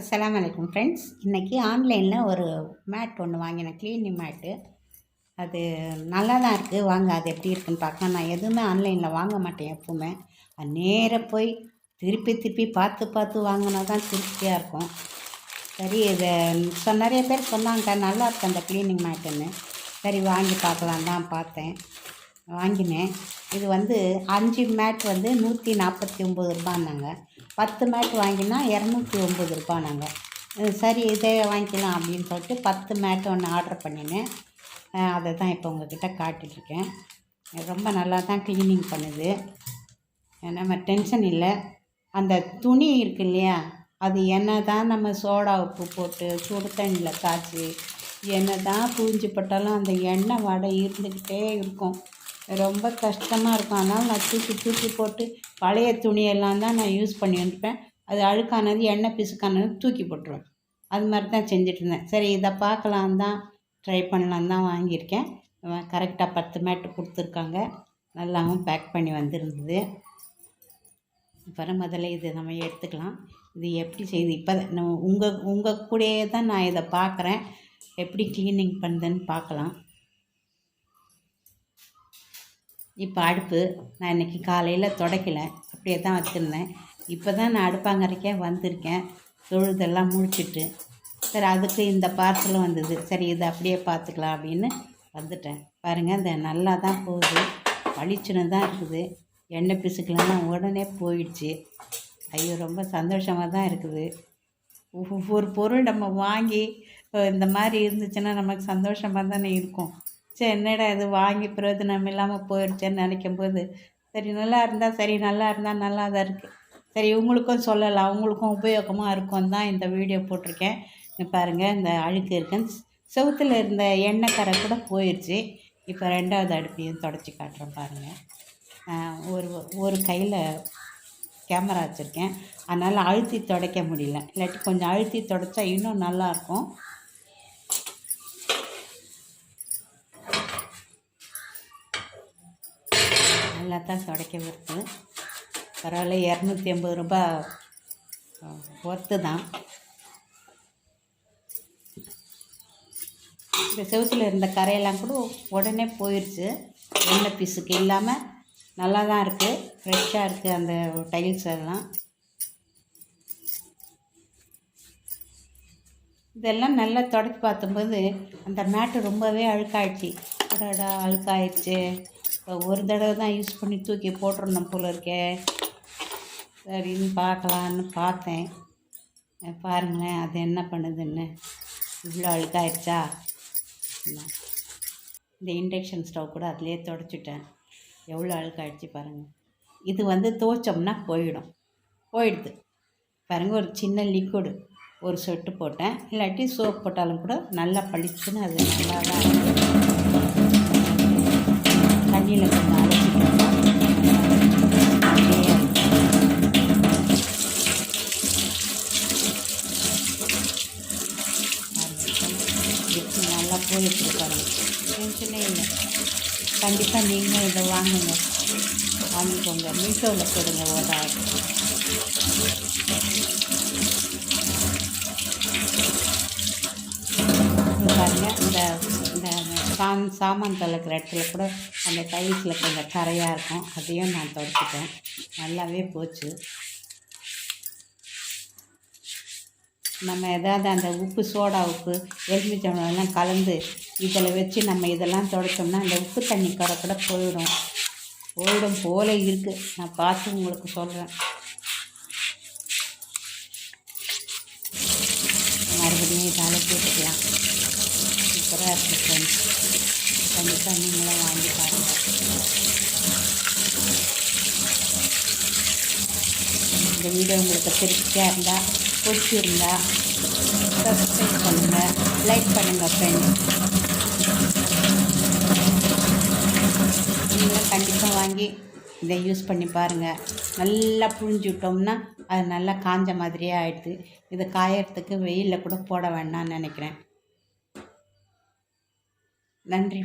அஸ்லாம் வலைக்கம் ஃப்ரெண்ட்ஸ் இன்றைக்கி ஆன்லைனில் ஒரு மேட் ஒன்று வாங்கினேன் க்ளீனிங் மேட்டு அது நல்லா தான் இருக்குது வாங்க அது எப்படி இருக்குன்னு பார்க்கலாம். நான் எதுவுமே ஆன்லைனில் வாங்க மாட்டேன் எப்பவுமே. அது நேராக போய் திருப்பி திருப்பி பார்த்து பார்த்து வாங்கினா தான் திருப்தியாக இருக்கும். சரி இதை இப்போ நிறைய பேர் சொன்னாங்க நல்லா இருக்கு அந்த க்ளீனிங் மேட்டுன்னு சரி வாங்கி பார்க்கலாம் தான் பார்த்தேன். வாங்கினேன். இது வந்து அஞ்சு மேட் வந்து நூற்றி நாற்பத்தி ஒம்பது ரூபான்னாங்க. பத்து மேட் வாங்கினா இரநூத்தி ஒம்பது ரூபான்னாங்க. சரி இதே வாங்கிக்கலாம் அப்படின்னு சொல்லிட்டு பத்து மேட் ஒன்று ஆர்டர் பண்ணினேன். அதை தான் இப்போ உங்ககிட்ட காட்டிட்ருக்கேன் ரொம்ப நல்லா தான் க்ளீனிங் பண்ணுது நம்ம டென்ஷன் இல்லை. அந்த துணி இருக்கு இல்லையா அது என்ன தான் நம்ம சோடா உப்பு போட்டு சுடு தண்ணியில் காய்ச்சி என்ன தான் பூஞ்சி போட்டாலும் அந்த எண்ணெய் வடை இருந்துக்கிட்டே இருக்கும். ரொம்ப கஷ்டமாக இருக்கும். அதனால் நான் தூக்கி தூக்கி போட்டு பழைய துணியெல்லாம் தான் நான் யூஸ் பண்ணி வந்துப்பேன் அது அழுக்கானது எண்ணெய் பிசுக்கானது தூக்கி போட்டுருவேன். அது மாதிரி தான் செஞ்சுட்டு இருந்தேன். சரி இதை பார்க்கலாம் தான் ட்ரை பண்ணலாம் தான் வாங்கியிருக்கேன். கரெக்டாக பத்து மேட்டு கொடுத்துருக்காங்க. நல்லாவும் பேக் பண்ணி வந்திருந்தது. அப்புறம் முதல்ல இது நம்ம எடுத்துக்கலாம். இது எப்படி செய்யுது இப்போ நம்ம உங்கள் உங்கள் கூடயே தான் நான் இதை பார்க்குறேன். எப்படி க்ளீனிங் பண்ணுதுன்னு பார்க்கலாம். இப்போ அடுப்பு நான் இன்றைக்கி காலையில் துடைக்கல. அப்படியே தான் வச்சுருந்தேன். இப்போ தான் நான் அடுப்பாங்கரைக்கே வந்திருக்கேன். தொழுதெல்லாம் முடிச்சுட்டு. சரி அதுக்கு இந்த பார்சலும் வந்தது. சரி இதை அப்படியே பார்த்துக்கலாம் அப்படின்னு வந்துட்டேன். பாருங்கள் இந்த நல்லா தான் போகுது. பளிச்சுன்னு தான் இருக்குது. எண்ணெய் பிசுக்கெல்லாம் உடனே போயிடுச்சு. ஐயோ ரொம்ப சந்தோஷமாக தான் இருக்குது. ஒவ்வொரு பொருள் நம்ம வாங்கி இந்த மாதிரி இருந்துச்சுன்னா நமக்கு சந்தோஷமாக தானே இருக்கும். சரி என்னடா இது? வாங்கி பிரயோஜனம் இல்லாமல் போயிடுச்சேன்னு நினைக்கும் போது சரி நல்லா இருந்தால் சரி நல்லா இருந்தால் நல்லா தான் இருக்குது சரி உங்களுக்கும் சொல்லலாம். அவங்களுக்கும் உபயோகமாக இருக்கும் தான் இந்த வீடியோ போட்டிருக்கேன். பாருங்கள் இந்த அழுக்கு இருக்குன்னு செவுத்தில் இருந்த எண்ணெய் கரை கூட போயிடுச்சு இப்போ ரெண்டாவது அடுப்பையும் தொடச்சி காட்டுறேன் பாருங்கள் ஒரு ஒரு கையில் கேமரா வச்சுருக்கேன். அதனால் அழுத்தி துடைக்க முடியல. இல்லாட்டி கொஞ்சம் அழுத்தி துடைச்சா இன்னும் நல்லாயிருக்கும் நல்லா தான் துடைக்க வருது. பரவாயில்ல இரநூத்தி ஐம்பது ரூபா ஒர்த்து தான். இந்த செவத்தில் இருந்த கரையெல்லாம் கூட உடனே போயிடுச்சு எண்ணெய் பீஸுக்கு இல்லாமல் நல்லா தான் இருக்குது ஃப்ரெஷ்ஷாக இருக்குது அந்த டைல்ஸ் எல்லாம். இதெல்லாம் நல்லா தொடச்சி பார்த்தும்போது அந்த மேட்டு ரொம்பவே அழுக்காயிடுச்சு. அடடா அழுக்காயிடுச்சு. ஒரு தடவை தான் யூஸ் பண்ணி தூக்கி போட்டுருந்தோம் போல இருக்கே. சரின்னு பார்க்கலான்னு பார்த்தேன். பாருங்களேன் அது என்ன பண்ணுதுன்னு. இவ்வளோ அழுக்காயிடுச்சா இந்த. இண்டக்ஷன் ஸ்டவ் கூட அதிலே தொடச்சிட்டேன். எவ்வளோ அழுக்காயிடுச்சு பாருங்கள் இது வந்து துவைச்சோம்னா போயிடும். போயிடுது. பாருங்கள் ஒரு சின்ன லிக்விடு. ஒரு சொட்டு போட்டேன். இல்லாட்டி சோப் போட்டாலும் கூட நல்லா பளிச்சுன்னு அது நல்லா தான் எப்படி நல்லா போயிட்டு டென்ஷனே இல்லை. கண்டிப்பாக நீங்களும் இதை வாங்குங்க. வாங்கிக்கோங்க. மீஷோவில் கொடுங்க ஒரு ஆயிரம் இந்த இந்த சாம் சாமான் தொலைக்கிற இடத்துல கூட அந்த டைல்ஸில் கொஞ்சம் கரையாக இருக்கும். அதையும் நான் தொடச்சிட்டேன். நல்லாவே போச்சு. நம்ம எதாவது அந்த உப்பு சோடா உப்பு எலுமிச்சம்பழம்லாம் கலந்து இதில் வச்சு நம்ம இதெல்லாம் துடைச்சோம்னா அந்த உப்பு தண்ணி கரை கூட போயிடும். போயிடும் போல இருக்குது நான் பார்த்து உங்களுக்கு சொல்கிறேன் மறுபடியும் இதை போட்டுக்கலாம். சூப்பராக இருக்குது ஃப்ரெண்ட்ஸ் கண்டிப்பாக நீங்களும் வாங்கி பாருங்கள் இந்த வீடியோ உங்களுக்கு திருப்தியாக இருந்தால் பிடிச்சிருந்தா சப்ஸ்கிரைப் பண்ணுங்கள் லைக் பண்ணுங்கள் ஃப்ரெண்ட்ஸ் நீங்களும் கண்டிப்பாக வாங்கி இதை யூஸ் பண்ணி பாருங்கள் நல்லா புழிஞ்சு விட்டோம்னா அது நல்லா காஞ்ச மாதிரியே ஆகிடுது இது காயறதுக்கு வெயிலில் கூட போட வேண்டாம்னு நினைக்கிறேன். நன்றி.